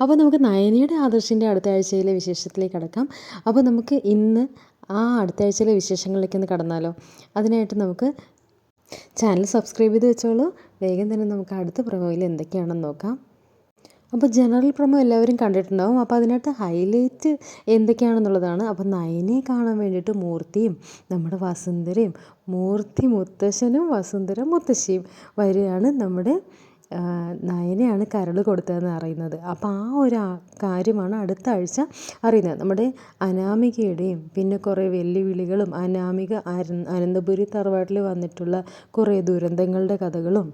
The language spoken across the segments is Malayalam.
അപ്പോൾ നമുക്ക് നയനയുടെ ആദർശിന്റെ അടുത്ത ആഴ്ചയിലെ വിശേഷത്തിലേക്ക് കടക്കാം. അപ്പോൾ നമുക്ക് ഇന്ന് ആ അടുത്ത ആഴ്ചയിലെ വിശേഷങ്ങളിലേക്ക് ഒന്ന് കടന്നാലോ? അതിനായിട്ട് നമുക്ക് ചാനൽ സബ്സ്ക്രൈബ് ചെയ്ത് വെച്ചോളൂ. വേഗം തന്നെ നമുക്ക് അടുത്ത പ്രമോയിൽ എന്തൊക്കെയാണെന്ന് നോക്കാം. അപ്പോൾ ജനറൽ പ്രമോ എല്ലാവരും കണ്ടിട്ടുണ്ടാവും. അപ്പോൾ അതിനകത്ത് ഹൈലൈറ്റ് എന്തൊക്കെയാണെന്നുള്ളതാണ്. അപ്പോൾ നയനെ കാണാൻ വേണ്ടിയിട്ട് മൂർത്തിയും നമ്മുടെ വസുന്ധരയും മൂർത്തി മുത്തശ്ശനും വസുന്ധര മുത്തശ്ശിയും വരികയാണ് നമ്മുടെ നയനയാണ് കരൾ കൊടുത്തതെന്ന് അറിയുന്നത്. അപ്പോൾ ആ ഒരു കാര്യമാണ് അടുത്ത ആഴ്ച അറിയുന്നത്. നമ്മുടെ അനാമികയുടെയും പിന്നെ കുറേ വെല്ലുവിളികളും അനാമിക അനന്തപുരി തറവാട്ടിൽ വന്നിട്ടുള്ള കുറേ ദുരന്തങ്ങളുടെ കഥകളും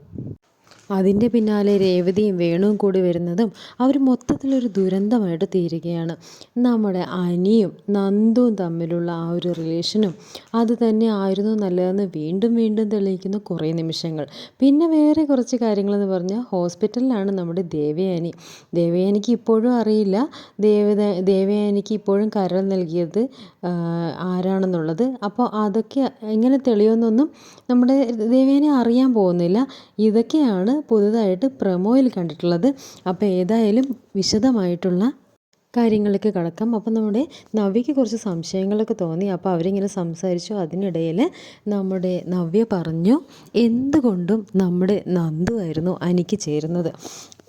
അതിന്റെ പിന്നാലെ രേവതിയും വേണുവും കൂടി വരുന്നതും അവർ മൊത്തത്തിലൊരു ദുരന്തമായിട്ട് തീരുകയാണ്. നമ്മുടെ അനിയും നന്ദുവും തമ്മിലുള്ള ആ ഒരു റിലേഷനും അത് തന്നെ ആയിരുന്നു നല്ലതെന്ന് വീണ്ടും വീണ്ടും തെളിയിക്കുന്ന കുറേ നിമിഷങ്ങൾ. പിന്നെ വേറെ കുറച്ച് കാര്യങ്ങളെന്ന് പറഞ്ഞാൽ ഹോസ്പിറ്റലിലാണ് നമ്മുടെ ദേവയാനി. ദേവയാനിക്ക് ഇപ്പോഴും അറിയില്ല. ദേവത ദേവയാനിക്ക് ഇപ്പോഴും കരൾ നൽകിയത് ആരാണെന്നുള്ളത്. അപ്പോൾ അതൊക്കെ എങ്ങനെ തെളിയുമെന്നൊന്നും നമ്മുടെ ദേവയാനി അറിയാൻ പോകുന്നില്ല. ഇതൊക്കെയാണ് പുതുതായിട്ട് പ്രമോയിൽ കണ്ടിട്ടുള്ളത്. അപ്പോൾ ഏതായാലും വിശദമായിട്ടുള്ള കാര്യങ്ങളിലേക്ക് കടക്കാം. അപ്പോൾ നമ്മുടെ നവ്യയ്ക്ക് കുറച്ച് സംശയങ്ങളൊക്കെ തോന്നി. അപ്പോൾ അവരിങ്ങനെ സംസാരിച്ചു. അതിനിടയിൽ നമ്മുടെ നവ്യ പറഞ്ഞു എന്തുകൊണ്ടും നമ്മുടെ നന്ദു ആയിരുന്നു അനിക്ക് ചേരുന്നത്?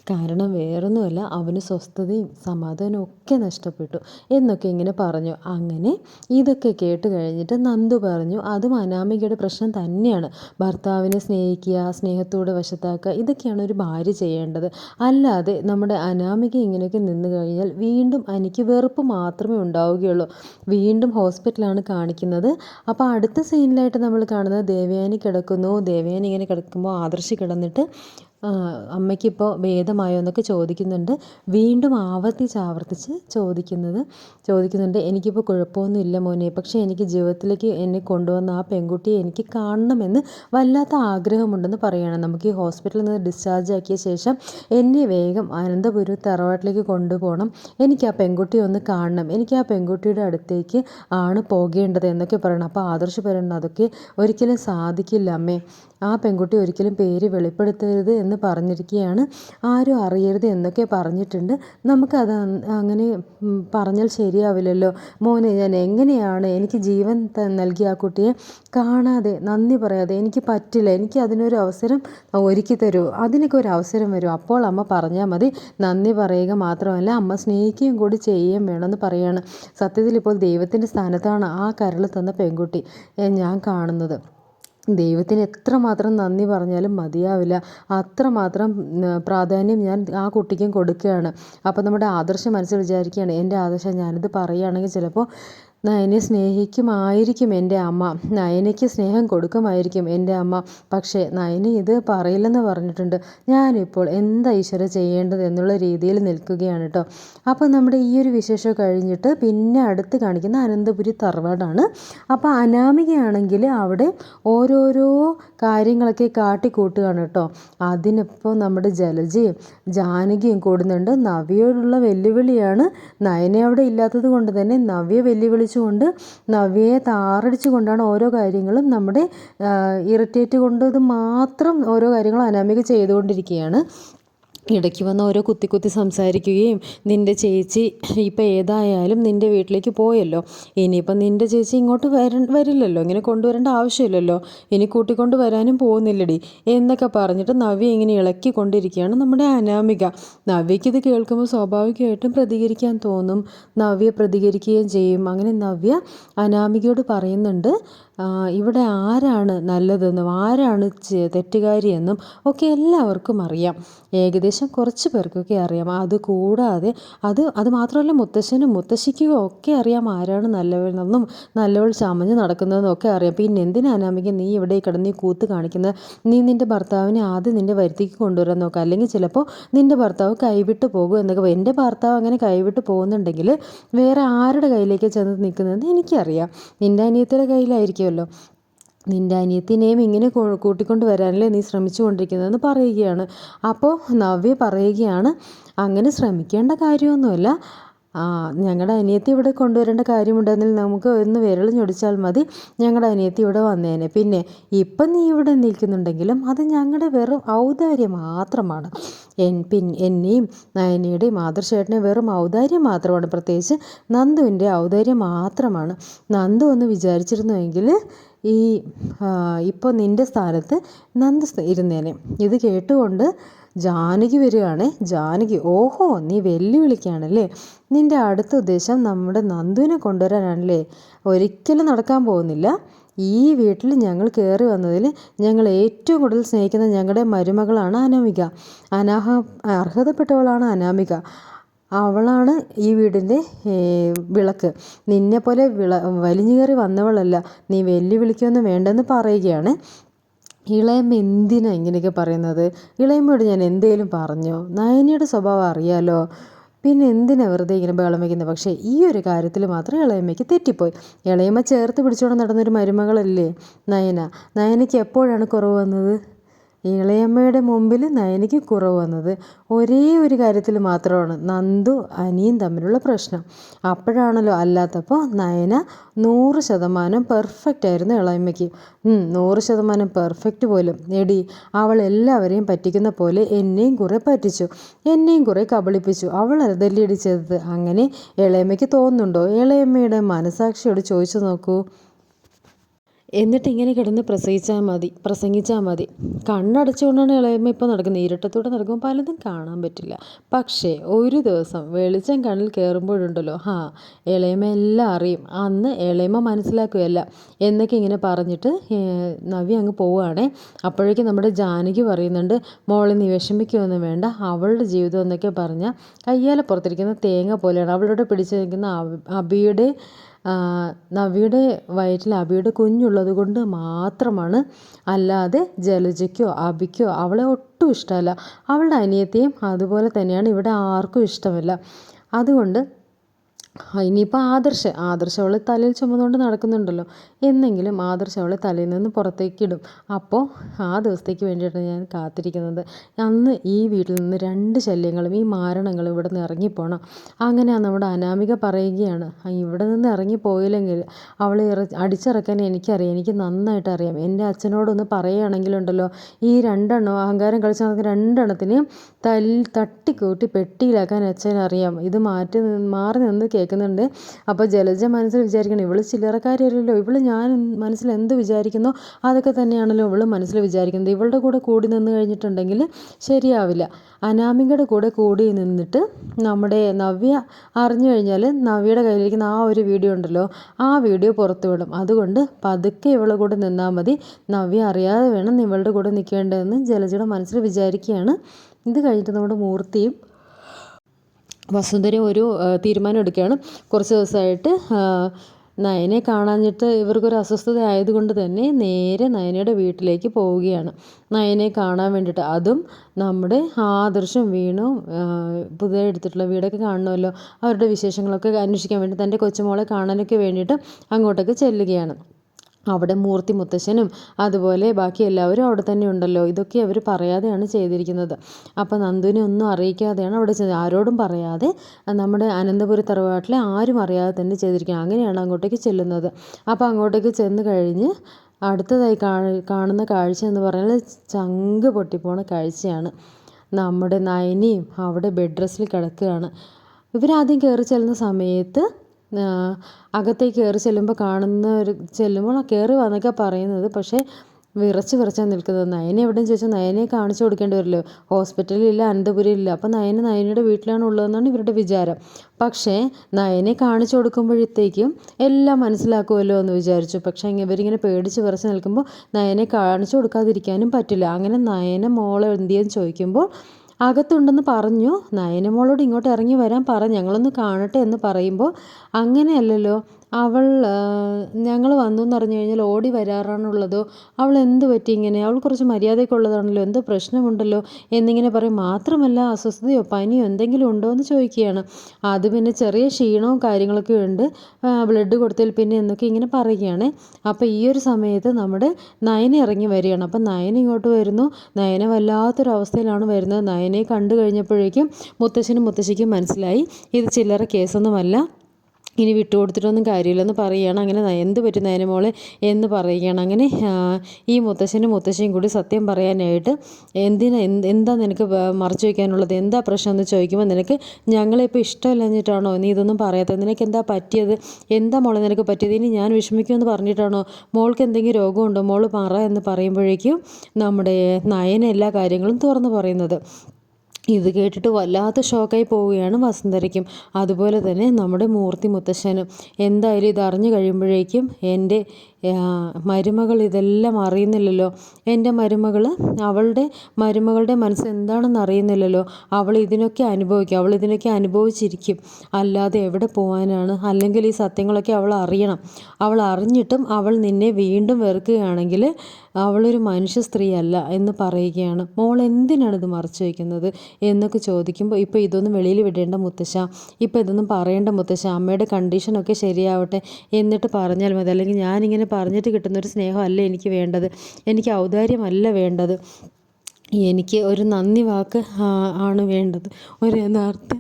കാരണം വേറൊന്നുമല്ല അവന് സ്വസ്ഥതയും സമാധാനവും ഒക്കെ നഷ്ടപ്പെട്ടു എന്നൊക്കെ ഇങ്ങനെ പറഞ്ഞു. അങ്ങനെ ഇതൊക്കെ കേട്ട് കഴിഞ്ഞിട്ട് നന്ദു പറഞ്ഞു അതും അനാമികയുടെ പ്രശ്നം തന്നെയാണ്. ഭർത്താവിനെ സ്നേഹിക്കുക സ്നേഹത്തോടെ വശത്താക്കുക ഇതൊക്കെയാണ് ഒരു ഭാര്യ ചെയ്യേണ്ടത്. അല്ലാതെ നമ്മുടെ അനാമിക ഇങ്ങനെയൊക്കെ നിന്ന് കഴിഞ്ഞാൽ വീണ്ടും എനിക്ക് വെറുപ്പ് മാത്രമേ ഉണ്ടാവുകയുള്ളൂ. വീണ്ടും ഹോസ്പിറ്റലാണ് കാണിക്കുന്നത്. അപ്പോൾ അടുത്ത സീനിലായിട്ട് നമ്മൾ കാണുന്നത് ദേവയാനി കിടക്കുന്നു. ദേവയാനി ഇങ്ങനെ കിടക്കുമ്പോൾ ആദർശി കിടന്നിട്ട് അമ്മയ്ക്കിപ്പോൾ ഭേദമായോ എന്നൊക്കെ ചോദിക്കുന്നുണ്ട്. വീണ്ടും ആവർത്തിച്ച് ആവർത്തിച്ച് ചോദിക്കുന്നത് ചോദിക്കുന്നുണ്ട് എനിക്കിപ്പോൾ കുഴപ്പമൊന്നുമില്ല മോനെ. പക്ഷേ എനിക്ക് ജീവിതത്തിലേക്ക് എന്നെ കൊണ്ടുവന്ന ആ പെൺകുട്ടിയെ എനിക്ക് കാണണമെന്ന് വല്ലാത്ത ആഗ്രഹമുണ്ടെന്ന് പറയുകയാണ് നമുക്ക് ഈ ഹോസ്പിറ്റലിൽ നിന്ന് ഡിസ്ചാർജ് ആക്കിയ ശേഷം എന്നെ വേഗം അനന്തപുരം തറവാട്ടിലേക്ക് കൊണ്ടുപോകണം. എനിക്ക് ആ പെൺകുട്ടിയെ ഒന്ന് കാണണം. എനിക്ക് ആ പെൺകുട്ടിയുടെ അടുത്തേക്ക് ആണ് പോകേണ്ടത് എന്നൊക്കെ പറയണം. അപ്പോൾ ആദർശ് പറയണം അതൊക്കെ ഒരിക്കലും സാധിക്കില്ല അമ്മേ. ആ പെൺകുട്ടി ഒരിക്കലും പേര് വെളിപ്പെടുത്തരുത് എന്ന് പറഞ്ഞിരിക്കുകയാണ് ആരും അറിയരുത് എന്നൊക്കെ പറഞ്ഞിട്ടുണ്ട്. നമുക്കത് അങ്ങനെ പറഞ്ഞാൽ ശരിയാവില്ലല്ലോ. മോനെ ഞാൻ എങ്ങനെയാണ് എനിക്ക് ജീവൻ നൽകിയ ആ കുട്ടിയെ കാണാതെ നന്ദി പറയാതെ എനിക്ക് പറ്റില്ല എനിക്ക് അതിനൊരു അവസരം ഒരുക്കി തരൂ അതിനൊക്കെ ഒരു അവസരം വരും. അപ്പോൾ അമ്മ പറഞ്ഞാൽ മതി നന്ദി പറയുക മാത്രമല്ല അമ്മ സ്നേഹിക്കുകയും കൂടി ചെയ്യുകയും വേണമെന്ന് പറയുകയാണ് സത്യത്തിൽ ഇപ്പോൾ ദൈവത്തിന്റെ സ്ഥാനത്താണ് ആ കരൾ തന്ന പെൺകുട്ടി ഞാൻ കാണുന്നത്. ദൈവത്തിന് എത്രമാത്രം നന്ദി പറഞ്ഞാലും മതിയാവില്ല. അത്രമാത്രം പ്രാധാന്യം ഞാൻ ആ കുട്ടിക്കും കൊടുക്കുകയാണ്. അപ്പോൾ നമ്മുടെ ആദർശം മനസ്സിൽ വിചാരിക്കുകയാണ് എന്റെ ആദർശം ഞാനിത് പറയുകയാണെങ്കിൽ ചിലപ്പോൾ നയനെ സ്നേഹിക്കുമായിരിക്കും എന്റെ അമ്മ. നയനയ്ക്ക് സ്നേഹം കൊടുക്കുമായിരിക്കും എന്റെ അമ്മ. പക്ഷേ നയന ഇത് പറയില്ലെന്ന് പറഞ്ഞിട്ടുണ്ട്. ഞാനിപ്പോൾ എന്താ ഈശ്വര ചെയ്യേണ്ടത് എന്നുള്ള രീതിയിൽ നിൽക്കുകയാണ് കേട്ടോ. അപ്പോൾ നമ്മുടെ ഈ ഒരു വിശേഷം കഴിഞ്ഞിട്ട് പിന്നെ അടുത്ത് കാണിക്കുന്ന അനന്തപുരി തറവാടാണ്. അപ്പോൾ അനാമികയാണെങ്കിൽ അവിടെ ഓരോരോ കാര്യങ്ങളൊക്കെ കാട്ടിക്കൂട്ടുകയാണ് കേട്ടോ. അതിനിപ്പോൾ നമ്മുടെ ജലജയും ജാനകിയും കൂടുന്നുണ്ട്. നവ്യയോടുള്ള വെല്ലുവിളിയാണ് നയനെ അവിടെ ഇല്ലാത്തത് കൊണ്ട് തന്നെ നവ്യ വെല്ലുവിളി ഉപയോഗിച്ചുകൊണ്ട് നവ്യയെ താറടിച്ചു കൊണ്ടാണ് ഓരോ കാര്യങ്ങളും നമ്മുടെ ഇറിറ്റേറ്റ് കൊണ്ടത് മാത്രം ഓരോ കാര്യങ്ങളും അനാമിക ചെയ്തുകൊണ്ടിരിക്കുകയാണ്. ഇടയ്ക്ക് വന്ന് ഓരോ കുത്തി കുത്തി സംസാരിക്കുകയും നിന്റെ ചേച്ചി ഇപ്പം ഏതായാലും നിന്റെ വീട്ടിലേക്ക് പോയല്ലോ. ഇനിയിപ്പം നിന്റെ ചേച്ചി ഇങ്ങോട്ട് വര വരില്ലല്ലോ. ഇങ്ങനെ കൊണ്ടുവരേണ്ട ആവശ്യമില്ലല്ലോ. ഇനി കൂട്ടിക്കൊണ്ട് വരാനും പോകുന്നില്ലടി. എന്നൊക്കെ പറഞ്ഞിട്ട് നവ്യ ഇങ്ങനെ ഇളക്കി കൊണ്ടിരിക്കുകയാണ് നമ്മുടെ അനാമിക. നവ്യയ്ക്ക് ഇത് കേൾക്കുമ്പോൾ സ്വാഭാവികമായിട്ടും പ്രതികരിക്കാൻ തോന്നും. നവ്യ പ്രതികരിക്കുകയും ചെയ്യും. അങ്ങനെ നവ്യ അനാമികയോട് പറയുന്നുണ്ട് ഇവിടെ ആരാണ് നല്ലതെന്നും ആരാണ് തെറ്റുകാരിയെന്നും ഒക്കെ എല്ലാവർക്കും അറിയാം. ഏകദേശം കുറച്ച് പേർക്കൊക്കെ അറിയാം. അത് കൂടാതെ അത് അത് മാത്രമല്ല മുത്തശ്ശനും മുത്തശ്ശിക്കും ഒക്കെ അറിയാം ആരാണ് നല്ലവനെന്നും നല്ലവൾ ചമഞ്ഞ് നടക്കുന്നതെന്നും ഒക്കെ അറിയാം. പിന്നെ എന്തിനാ അനാമിക നീ ഇവിടെ കിടന്ന് ഈ കൂത്ത് കാണിക്കുന്നത്? നീ നിന്റെ ഭർത്താവിനെ ആദ്യം നിന്റെ വരുത്തിക്ക് കൊണ്ടുവരാൻ നോക്കുക അല്ലെങ്കിൽ ചിലപ്പോൾ നിന്റെ ഭർത്താവ് കൈവിട്ട് പോകും എന്നൊക്കെ എന്റെ ഭർത്താവ് അങ്ങനെ കൈവിട്ട് പോകുന്നുണ്ടെങ്കിൽ വേറെ ആരുടെ കയ്യിലേക്ക് ചെന്ന് നിൽക്കുന്നതെന്ന് എനിക്കറിയാം. നിന്റെ അനിയത്തിയുടെ കയ്യിലായിരിക്കും പറയുമല്ലോ നിന്റെ അനിയത്തിനെയും ഇങ്ങനെ കൂട്ടിക്കൊണ്ട് വരാനല്ലേ നീ ശ്രമിച്ചു കൊണ്ടിരിക്കുന്നതെന്ന് പറയുകയാണ്. അപ്പോൾ നവ്യ പറയുകയാണ് അങ്ങനെ ശ്രമിക്കേണ്ട കാര്യമൊന്നുമല്ല. ഞങ്ങളുടെ അനിയത്തി ഇവിടെ കൊണ്ടുവരേണ്ട കാര്യമുണ്ടെങ്കിൽ നമുക്ക് ഒന്ന് വിരൽ ഞൊടിച്ചാൽ മതി. ഞങ്ങളുടെ അനിയത്തി ഇവിടെ വന്നേനെ. പിന്നെ ഇപ്പം നീ ഇവിടെ നിൽക്കുന്നുണ്ടെങ്കിലും അത് ഞങ്ങളുടെ വെറും ഔദാര്യം മാത്രമാണ്. എൻ പിൻ എന്നെയും നയനയുടെയും മാതൃശേട്ടനെ വെറും ഔദാര്യം മാത്രമാണ്. പ്രത്യേകിച്ച് നന്ദുവിന്റെ ഔദാര്യം മാത്രമാണ്. നന്ദു ഒന്ന് വിചാരിച്ചിരുന്നുവെങ്കിൽ ഈ ഇപ്പോൾ നിന്റെ സ്ഥാനത്ത് നന്ദു ഇരുന്നേനെ. ഇത് കേട്ടുകൊണ്ട് ജാനകി വരികയാണ്. ജാനകി ഓഹോ നീ വെല്ലുവിളിക്കുകയാണല്ലേ? നിന്റെ അടുത്ത ഉദ്ദേശം നമ്മുടെ നന്ദുവിനെ കൊണ്ടുവരാനാണല്ലേ? ഒരിക്കലും നടക്കാൻ പോകുന്നില്ല. ഈ വീട്ടിൽ ഞങ്ങൾ കയറി വന്നതിൽ ഞങ്ങൾ ഏറ്റവും കൂടുതൽ സ്നേഹിക്കുന്ന ഞങ്ങളുടെ മരുമകളാണ് അനാമിക. അനാഹ അർഹതപ്പെട്ടവളാണ് അനാമിക. അവളാണ് ഈ വീടിന്റെ വിളക്ക്. നിന്നെ പോലെ വിള വലിഞ്ഞു കയറി വന്നവളല്ല. നീ വെല്ലുവിളിക്കൊന്നും വേണ്ടെന്ന് പറയുകയാണ്. ഇളയമ്മ എന്തിനാ ഇങ്ങനെയൊക്കെ പറയുന്നത്? ഇളയമ്മയോട് ഞാൻ എന്തേലും പറഞ്ഞു? നയനയുടെ സ്വഭാവം അറിയാലോ? പിന്നെ എന്തിനാ വെറുതെ ഇങ്ങനെ ബഹളം വയ്ക്കുന്നത് പക്ഷേ ഈ ഒരു കാര്യത്തിൽ മാത്രം ഇളയമ്മയ്ക്ക് തെറ്റിപ്പോയി. ഇളയമ്മ ചേർത്ത് പിടിച്ചുകൊണ്ട് നടന്നൊരു മരുമകളല്ലേ നയന? നയനയ്ക്ക് എപ്പോഴാണ് കുറവ് വന്നത്? ഇളയമ്മയുടെ മുമ്പിൽ നയനിക്ക് കുറവ് വന്നത് ഒരേ ഒരു കാര്യത്തിൽ മാത്രമാണ് നന്ദു അനിയും തമ്മിലുള്ള പ്രശ്നം. അപ്പോഴാണല്ലോ അല്ലാത്തപ്പോൾ നയന നൂറ് ശതമാനം പെർഫെക്റ്റ് ആയിരുന്നു ഇളയമ്മയ്ക്ക്. നൂറ് ശതമാനം പെർഫെക്റ്റ് പോലും. എടി അവൾ എല്ലാവരെയും പറ്റിക്കുന്ന പോലെ എന്നെയും കുറെ പറ്റിച്ചു എന്നെയും കുറെ കബളിപ്പിച്ചു. അവൾ അതല്ലേ ഇടിച്ചത് അങ്ങനെ ഇളയമ്മയ്ക്ക് തോന്നുന്നുണ്ടോ? ഇളയമ്മയുടെ മനസാക്ഷിയോട് ചോദിച്ചു നോക്കൂ. എന്നിട്ട് ഇങ്ങനെ കിടന്ന് പ്രസവിച്ചാൽ മതി പ്രസംഗിച്ചാൽ മതി. കണ്ണടച്ചുകൊണ്ടാണ് ഇളയമ്മ ഇപ്പോൾ നടക്കുന്നത്. ഇരട്ടത്തോടെ നടക്കുമ്പോൾ പലതും കാണാൻ പറ്റില്ല. പക്ഷേ ഒരു ദിവസം വെളിച്ചം കണ്ണിൽ കയറുമ്പോഴുണ്ടല്ലോ ഹാ ഇളയമ്മ എല്ലാം അറിയും. അന്ന് ഇളയമ്മ മനസ്സിലാക്കുകയല്ല. എന്നൊക്കെ ഇങ്ങനെ പറഞ്ഞിട്ട് നവി അങ്ങ് പോവുകയാണേ. അപ്പോഴേക്കും നമ്മുടെ ജാനകി പറയുന്നുണ്ട് മോളെ നീ വിഷമിക്കുകയൊന്നും വേണ്ട. അവളുടെ ജീവിതം എന്നൊക്കെ പറഞ്ഞാൽ കയ്യാലെ പുറത്തിരിക്കുന്ന തേങ്ങ പോലെയാണ്. അവളോട് പിടിച്ചു നിൽക്കുന്ന അബിയുടെ നവിയുടെ വയറ്റിൽ അബിയുടെ കുഞ്ഞുള്ളത് കൊണ്ട് മാത്രമാണ് അല്ലാതെ ജലജയ്ക്കോ അബിക്കോ അവളെ ഒട്ടും ഇഷ്ടമല്ല. അവളുടെ അനിയത്തിയും അതുപോലെ തന്നെയാണ് ഇവിടെ ആർക്കും ഇഷ്ടമല്ല. അതുകൊണ്ട് ഇനിയിപ്പോൾ ആദർശ് ആദർശ് അവളെ തലയിൽ ചുമന്നുകൊണ്ട് നടക്കുന്നുണ്ടല്ലോ. എന്നെങ്കിലും ആദർശ് അവളെ തലയിൽ നിന്ന് പുറത്തേക്ക് ഇടും. അപ്പോൾ ആ ദിവസത്തേക്ക് വേണ്ടിയിട്ടാണ് ഞാൻ കാത്തിരിക്കുന്നത്. അന്ന് ഈ വീട്ടിൽ നിന്ന് രണ്ട് ശല്യങ്ങളും ഈ മാരണങ്ങളും ഇവിടെ നിന്ന് ഇറങ്ങിപ്പോണം. അങ്ങനെയാണ് നമ്മുടെ അനാമിക പറയുകയാണ് ഇവിടെ നിന്ന് ഇറങ്ങിപ്പോയില്ലെങ്കിൽ അവളെ അടിച്ചിറക്കാൻ എനിക്കറിയാം എനിക്ക് നന്നായിട്ട് അറിയാം. എന്റെ അച്ഛനോടൊന്ന് പറയുകയാണെങ്കിലുണ്ടല്ലോ ഈ രണ്ടെണ്ണം അഹങ്കാരം കളിച്ച് നടക്കുന്ന രണ്ടെണ്ണത്തിനെയും തല്ലി തട്ടിക്കൂട്ടി പെട്ടിയിലാക്കാൻ അച്ഛനറിയാം. ഇത് മാറ്റി മാറി നിന്ന് കേൾക്കുന്നുണ്ട്. അപ്പോൾ ജലജ മനസ്സിൽ വിചാരിക്കണം ഇവൾ ചില്ലറക്കാരിയല്ലല്ലോ ഇവൾ ഞാൻ മനസ്സിൽ എന്ത് വിചാരിക്കുന്നോ അതൊക്കെ തന്നെയാണല്ലോ ഇവൾ മനസ്സിൽ വിചാരിക്കുന്നത്. ഇവളുടെ കൂടെ കൂടി നിന്ന് കഴിഞ്ഞിട്ടുണ്ടെങ്കിൽ ശരിയാവില്ല. അനാമികയുടെ കൂടെ കൂടി നിന്നിട്ട് നമ്മുടെ നവ്യ അറിഞ്ഞു കഴിഞ്ഞാൽ നവ്യയുടെ കയ്യിലിരിക്കുന്ന ആ ഒരു വീഡിയോ ഉണ്ടല്ലോ ആ വീഡിയോ പുറത്തു വിടും. അതുകൊണ്ട് പതുക്കെ ഇവളുടെ കൂടെ നിന്നാൽ മതി. നവ്യ അറിയാതെ വേണം ഇവളുടെ കൂടെ നിൽക്കേണ്ടതെന്ന് ജലജയുടെ മനസ്സിൽ വിചാരിക്കുകയാണ്. ഇത് കഴിഞ്ഞിട്ട് നമ്മുടെ മൂർത്തിയും വസുന്ധര ഒരു തീരുമാനം എടുക്കുകയാണ്. കുറച്ച് ദിവസമായിട്ട് നയനെ കാണാഞ്ഞിട്ട് ഇവർക്കൊരു അസ്വസ്ഥത ആയതുകൊണ്ട് തന്നെ നേരെ നയനയുടെ വീട്ടിലേക്ക് പോവുകയാണ്. നയനെ കാണാൻ വേണ്ടിയിട്ട്. അതും നമ്മുടെ ആദർശം വീണു പുതിയ എടുത്തിട്ടുള്ള വീടൊക്കെ കാണണമല്ലോ. അവരുടെ വിശേഷങ്ങളൊക്കെ അന്വേഷിക്കാൻ വേണ്ടി തന്റെ കൊച്ചുമോളെ കാണാനൊക്കെ വേണ്ടിയിട്ട് അങ്ങോട്ടൊക്കെ ചെല്ലുകയാണ്. അവിടെ മൂർത്തി മുത്തശ്ശനും അതുപോലെ ബാക്കി എല്ലാവരും അവിടെ തന്നെ ഉണ്ടല്ലോ. ഇതൊക്കെ അവർ പറയാതെയാണ് ചെയ്തിരിക്കുന്നത്. അപ്പോൾ നന്ദുവിനെ ഒന്നും അറിയിക്കാതെയാണ് അവിടെ ചെയ്തത് ആരോടും പറയാതെ നമ്മുടെ അനന്തപുരി തറവാട്ടിലെ ആരും അറിയാതെ തന്നെ ചെയ്തിരിക്കുന്നത് അങ്ങനെയാണ് അങ്ങോട്ടേക്ക് ചെല്ലുന്നത്. അപ്പോൾ അങ്ങോട്ടേക്ക് ചെന്ന് കഴിഞ്ഞ് അടുത്തതായി കാണുന്ന കാഴ്ച എന്ന് പറഞ്ഞാൽ ചങ്ക് പൊട്ടിപ്പോണ കാഴ്ചയാണ്. നമ്മുടെ നയനിയും അവിടെ ബെഡ് റെസ്റ്റിൽ കിടക്കുകയാണ്. ഇവരാദ്യം കയറി ചെല്ലുന്ന സമയത്ത് അകത്തേക്ക് കയറി ചെല്ലുമ്പോൾ കാണുന്ന ഒരു ചെല്ലുമ്പോൾ കയറി വന്നൊക്കെ പറയുന്നത്. പക്ഷേ വിറച്ച് വിറച്ചാണ് നിൽക്കുന്നത്. നയനെ എവിടെയും ചോദിച്ചാൽ നയനെ കാണിച്ചു കൊടുക്കേണ്ടി വരില്ലോ ഹോസ്പിറ്റലില്ല അനന്തപുരിയില്ല അപ്പം നയന നയനയുടെ വീട്ടിലാണ് ഉള്ളതെന്നാണ് ഇവരുടെ വിചാരം. പക്ഷേ നയനെ കാണിച്ചു കൊടുക്കുമ്പോഴത്തേക്കും എല്ലാം മനസ്സിലാക്കുമല്ലോ എന്ന് വിചാരിച്ചു. പക്ഷേ ഇവരിങ്ങനെ പേടിച്ച് വിറച്ച് നിൽക്കുമ്പോൾ നയനെ കാണിച്ചു കൊടുക്കാതിരിക്കാനും പറ്റില്ല. അങ്ങനെ നയന മോളെ എന്ത് ചോദിക്കുമ്പോൾ അകത്തുണ്ടെന്ന് പറഞ്ഞു. നയനമോളോട് ഇങ്ങോട്ട് ഇറങ്ങി വരാൻ പറ. ഞങ്ങളൊന്ന് കാണട്ടെ എന്ന് പറയുമ്പോൾ അങ്ങനെയല്ലല്ലോ. അവൾ ഞങ്ങൾ വന്നു എന്ന് അറിഞ്ഞു കഴിഞ്ഞാൽ ഓടി വരാറാണുള്ളതോ. അവൾ എന്ത് പറ്റി ഇങ്ങനെ? അവൾ കുറച്ച് മര്യാദയ്ക്കുള്ളതാണല്ലോ എന്തോ പ്രശ്നമുണ്ടല്ലോ? എന്നിങ്ങനെ പറയും മാത്രമല്ല അസ്വസ്ഥതയോ പനിയോ എന്തെങ്കിലും ഉണ്ടോ? എന്ന് ചോദിക്കുകയാണ്. അത് പിന്നെ ചെറിയ ക്ഷീണവും കാര്യങ്ങളൊക്കെ ഉണ്ട്. ബ്ലഡ് കൊടുത്തതിൽ പിന്നെ എന്നൊക്കെ ഇങ്ങനെ പറയുകയാണ്. അപ്പോൾ ഈ ഒരു സമയത്ത് നമ്മുടെ നയന ഇറങ്ങി വരികയാണ്. അപ്പം നയന ഇങ്ങോട്ട് വരുന്നു. നയന വല്ലാത്തൊരവസ്ഥയിലാണ് വരുന്നത്. നയനെ കണ്ടു കഴിഞ്ഞപ്പോഴേക്കും മുത്തശ്ശനും മുത്തശ്ശിക്കും മനസ്സിലായി. ഇത് ചില്ലറ കേസൊന്നുമല്ല. ഇനി വിട്ടുകൊടുത്തിട്ടൊന്നും കാര്യമില്ലെന്ന് പറയുകയാണ്. അങ്ങനെ എന്ത് പറ്റും നയനമോളെ എന്ന് പറയുകയാണ്. അങ്ങനെ ഈ മുത്തശ്ശനും മുത്തശ്ശിയും കൂടി സത്യം പറയാനായിട്ട് എന്തിനാ എന്താ നിനക്ക് മറച്ചു വയ്ക്കാനുള്ളത്? എന്താ പ്രശ്നം എന്ന് ചോദിക്കുമ്പോൾ നിനക്ക് ഞങ്ങളെ ഇപ്പോൾ നീ ഇതൊന്നും പറയാത്തത്? നിനക്ക് എന്താ പറ്റിയത്? എന്താ മോളെ നിനക്ക് പറ്റിയത്? ഇനി ഞാൻ വിഷമിക്കുമെന്ന് പറഞ്ഞിട്ടാണോ മോൾക്ക് എന്തെങ്കിലും രോഗമുണ്ടോ? മോൾ പറ എന്ന് പറയുമ്പോഴേക്കും നമ്മുടെ നയന എല്ലാ കാര്യങ്ങളും തുറന്നു പറയുന്നത്. ഇത് കേട്ടിട്ട് വല്ലാത്ത ഷോക്കായി പോവുകയാണ് വസുന്ധരയ്ക്കും. അതുപോലെ തന്നെ നമ്മുടെ മൂർത്തി മുത്തശ്ശനും. എന്തായാലും ഇത് അറിഞ്ഞു കഴിയുമ്പോഴേക്കും എന്റെ മരുമകൾ ഇതെല്ലാം അറിയുന്നില്ലല്ലോ. എന്റെ മരുമകൾ അവളുടെ മരുമകളുടെ മനസ്സ് എന്താണെന്ന് അറിയുന്നില്ലല്ലോ. അവൾ ഇതിനൊക്കെ അനുഭവിക്കും. അവൾ ഇതിനൊക്കെ അനുഭവിച്ചിരിക്കും. അല്ലാതെ എവിടെ പോകാനാണ് അല്ലെങ്കിൽ ഈ സത്യങ്ങളൊക്കെ അവൾ അറിയണം. അവൾ അറിഞ്ഞിട്ടും അവൾ നിന്നെ വീണ്ടും വെറുക്കുകയാണെങ്കിൽ അവളൊരു മനുഷ്യ സ്ത്രീ അല്ല എന്ന് പറയുകയാണ്. മോൾ എന്തിനാണ് ഇത് മറച്ചു വയ്ക്കുന്നത് എന്നൊക്കെ ചോദിക്കുമ്പോൾ ഇപ്പോൾ ഇതൊന്നും വെളിയിൽ വിടേണ്ട മുത്തശ്ശ. ഇപ്പോൾ ഇതൊന്നും പറയേണ്ട മുത്തശ്ശ. അമ്മയുടെ കണ്ടീഷനൊക്കെ ശരിയാവട്ടെ എന്നിട്ട് പറഞ്ഞാൽ മതി. അല്ലെങ്കിൽ ഞാനിങ്ങനെ പറഞ്ഞിട്ട് കിട്ടുന്നൊരു സ്നേഹമല്ല എനിക്ക് വേണ്ടത്? എനിക്ക് ഔദാര്യമല്ല വേണ്ടത്. എനിക്ക് ഒരു നന്ദി വാക്ക് ആണ് വേണ്ടത്. ഒരു യഥാർത്ഥ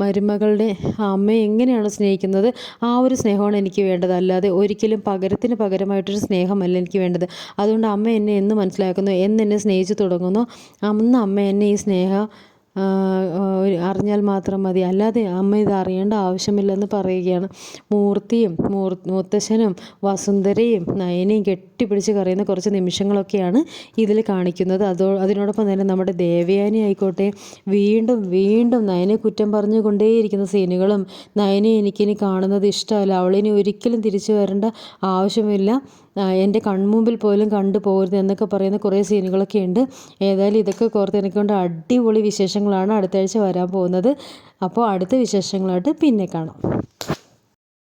മരുമകളുടെ അമ്മയെ എങ്ങനെയാണോ സ്നേഹിക്കുന്നത്? ആ ഒരു സ്നേഹമാണ് എനിക്ക് വേണ്ടത്. അല്ലാതെ ഒരിക്കലും പകരത്തിന് പകരമായിട്ടൊരു സ്നേഹമല്ല എനിക്ക് വേണ്ടത്. അതുകൊണ്ട് അമ്മ എന്നെ എന്ന് മനസ്സിലാക്കുന്നു എന്ന് സ്നേഹിച്ചു തുടങ്ങുന്നു. അന്ന് അമ്മ എന്നെ ഈ സ്നേഹം അറിഞ്ഞാൽ മാത്രം മതി. അല്ലാതെ അമ്മ ഇത് അറിയേണ്ട ആവശ്യമില്ലെന്ന് പറയുകയാണ്. മൂർത്തിയും മൂർ മുത്തശ്ശനും വസുന്ധരയും നയനയും കെട്ടിപ്പിടിച്ച് കറിയുന്ന കുറച്ച് നിമിഷങ്ങളൊക്കെയാണ് ഇതിൽ കാണിക്കുന്നത്. അതോ അതിനോടൊപ്പം തന്നെ നമ്മുടെ ദേവയാനി ആയിക്കോട്ടെ വീണ്ടും വീണ്ടും നയനെ കുറ്റം പറഞ്ഞുകൊണ്ടേയിരിക്കുന്ന സീനുകളും നയനെ എനിക്കിനി കാണുന്നത് ഇഷ്ടമല്ല. അവളിനി ഒരിക്കലും തിരിച്ചു വരേണ്ട ആവശ്യമില്ല. എന്റെ കൺമുമ്പിൽ പോലും കണ്ടു പോകരുത് എന്നൊക്കെ പറയുന്ന കുറേ സീനുകളൊക്കെ ഉണ്ട്. ഏതായാലും ഇതൊക്കെ കോർത്ത് എനിക്കൊണ്ട് അടിപൊളി വിശേഷങ്ങളാണ് അടുത്ത ആഴ്ച വരാൻ പോകുന്നത്. അപ്പോൾ അടുത്ത വിശേഷങ്ങളായിട്ട് പിന്നെ കാണാം.